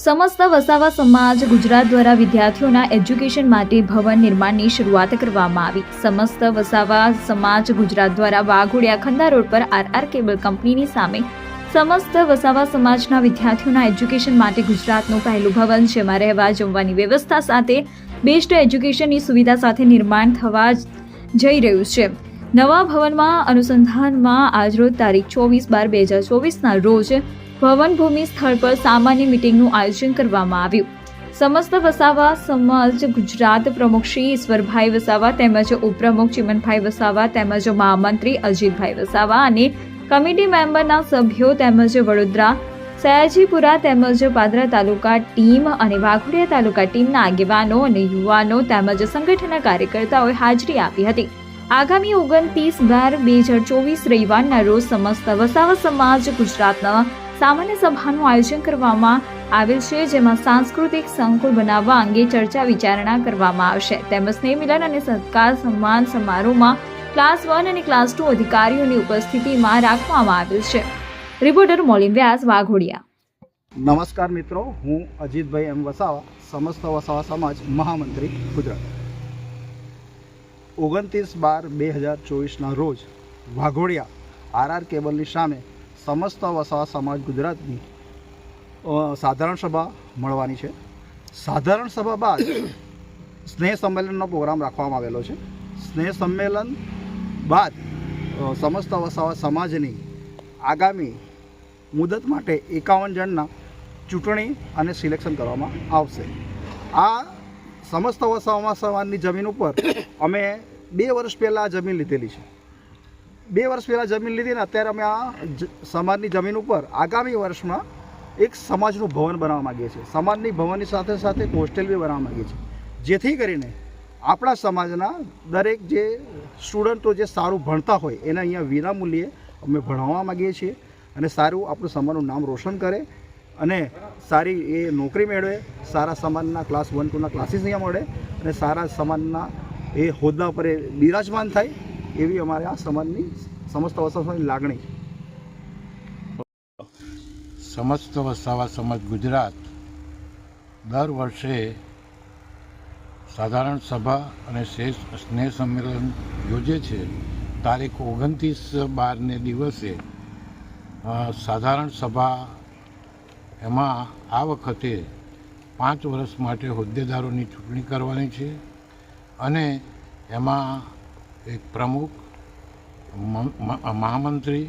સમસ્ત વસાવા સમાજ ગુજરાત દ્વારા વિદ્યાર્થીઓના એજ્યુકેશન માટે ભવન નિર્માણની શરૂઆત કરવામાં આવી. સમસ્ત વસાવા સમાજ ગુજરાત દ્વારા વાઘોડિયા ખંડા રોડ પર આર આર કેબલ કંપનીની સામે સમસ્ત વસાવા સમાજના વિદ્યાર્થીઓના એજ્યુકેશન માટે ગુજરાતનું પહેલું ભવન, જેમાં રહેવા, જમવાની વ્યવસ્થા સાથે બેસ્ટ એજ્યુકેશનની સુવિધા સાથે નિર્માણ થવા જઈ રહ્યું છે. નવા ભવનમાં અનુસંધાનમાં આજરોજ તારીખ ચોવીસ બાર બે હજાર ચોવીસના રોજ ભવન ભૂમિ સ્થળ પર સામાન્ય મિટિંગનું આયોજન કરવામાં આવ્યું. સમસ્ત વસાવા સમાજ ગુજરાત પ્રમુખ શ્રી ઈશ્વરભાઈ વસાવા તેમજ ઉપપ્રમુખ ચિમનભાઈ વસાવા તેમજ મહામંત્રી અજીતભાઈ વસાવા અને કમિટી મેમ્બરના સભ્યો તેમજ વડોદરા, સયાજીપુરા તેમજ પાદરા તાલુકા ટીમ અને વાઘોડિયા તાલુકા ટીમના આગેવાનો અને યુવાનો તેમજ સંગઠનના કાર્યકર્તાઓએ હાજરી આપી હતી. આગામી ઓગણત્રીસ બાર બે હજાર ચોવીસ રવિવારના રોજ સમસ્ત વસાવા સમાજ ગુજરાતના સામાન્ય સભાનું આયોજન કરવામાં આવેલ છે, જેમાં સાંસ્કૃતિક સંકુલ બનાવવા અંગે ચર્ચા વિચારણા કરવામાં આવશે. તેમજ સ્નેહ મિલન અને સત્કાર સન્માન સમારોહમાં ક્લાસ વન અને ક્લાસ ટુ અધિકારીઓની ઉપસ્થિતિમાં રાખવામાં આવેલ છે. રિપોર્ટર મોલિન વ્યાસ, વાઘોડિયા. નમસ્કાર મિત્રો, હું અજીતભાઈ એમ વસાવા, સમસ્ત વસાવા સમાજ મહામંત્રી ગુજરાત. ઓગણત્રીસ બાર બે હજાર ચોવીસના રોજ વાઘોડિયા આરઆર કેબલની સામે સમસ્ત વસાવા સમાજ ગુજરાતની સાધારણ સભા મળવાની છે. સાધારણ સભા બાદ સ્નેહ સંમેલનનો પ્રોગ્રામ રાખવામાં આવેલો છે. સ્નેહ સંમેલન બાદ સમસ્ત વસાવા સમાજની આગામી મુદત માટે એકાવન જણના ચૂંટણી અને સિલેક્શન કરવામાં આવશે. આ સમસ્ત વસાવા સમાજની જમીન ઉપર અમે બે વર્ષ પહેલાં આ જમીન લીધેલી છે. બે વર્ષ પહેલાં જમીન લીધી ને અત્યારે અમે આ સમાજની જમીન ઉપર આગામી વર્ષમાં એક સમાજનું ભવન બનાવવા માગીએ છીએ. સમાજની ભવનની સાથે સાથે હોસ્ટેલ બી બનાવવા માગીએ છીએ. જેથી કરીને આપણા સમાજના દરેક જે સ્ટુડન્ટો જે સારું ભણતા હોય એને અહીંયા વિનામૂલ્યે અમે ભણાવવા માગીએ છીએ અને સારું આપણું સમાજનું નામ રોશન કરે અને સારી એ નોકરી મેળવે, સારા સમાજના ક્લાસ વન ટુના ક્લાસીસ અહીંયા મળે અને સારા સમાજના એ હોદ્દા પર એ બિરાજમાન થાય એવી અમારે આ સમાજની સમસ્ત વસાવાની લાગણી. સમસ્ત વસાવા સમાજ ગુજરાત દર વર્ષે સાધારણ સભા અને સ્નેહ સંમેલન યોજે છે. તારીખ ઓગણત્રીસ બારને દિવસે સાધારણ સભા એમાં આ વખતે પાંચ વર્ષ માટે હોદ્દેદારોની ચૂંટણી કરવાની છે અને એમાં એક પ્રમુખ મહામંત્રી,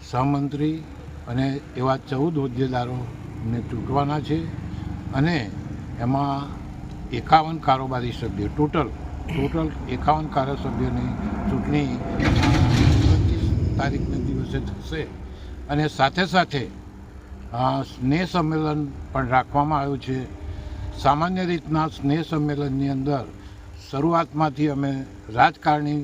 સહમંત્રી અને એવા ચૌદ હોદ્દેદારોને ચૂંટવાના છે અને એમાં એકાવન કારોબારી સભ્યો ટોટલ ટોટલ એકાવન ધારાસભ્યોની ચૂંટણી પચીસ તારીખના દિવસે થશે અને સાથે સાથે સ્નેહ સંમેલન પણ રાખવામાં આવ્યું છે. સામાન્ય રીતના સ્નેહ સંમેલનની અંદર શરૂઆતમાંથી અમે રાજકારણી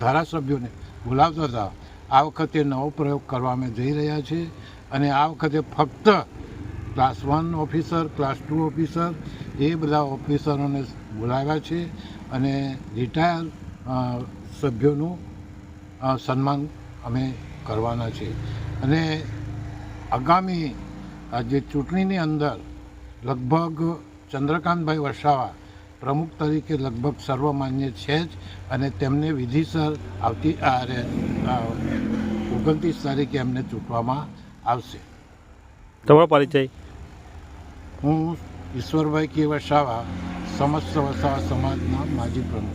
ધારાસભ્યોને બોલાવતા હતા. આ વખતે નવો પ્રયોગ કરવા અમે જઈ રહ્યા છીએ અને આ વખતે ફક્ત class one officer, class two officer એ બધા ઓફિસરોને બોલાવ્યા છે અને રિટાયર સભ્યોનું સન્માન અમે કરવાના છે અને આગામી જે ચૂંટણીની અંદર લગભગ ચંદ્રકાંતભાઈ વસાવા પ્રમુખ તરીકે લગભગ સર્વમાન્ય છે જ અને તેમને વિધિસર આવતી આ રે- ઓગણત્રીસ તારીખે એમને ચૂંટવામાં આવશે. તમારો પરિચય? હું ઈશ્વરભાઈ કે વસાવા સમસ્ત વસાવા સમાજના માજી પ્રમુખ.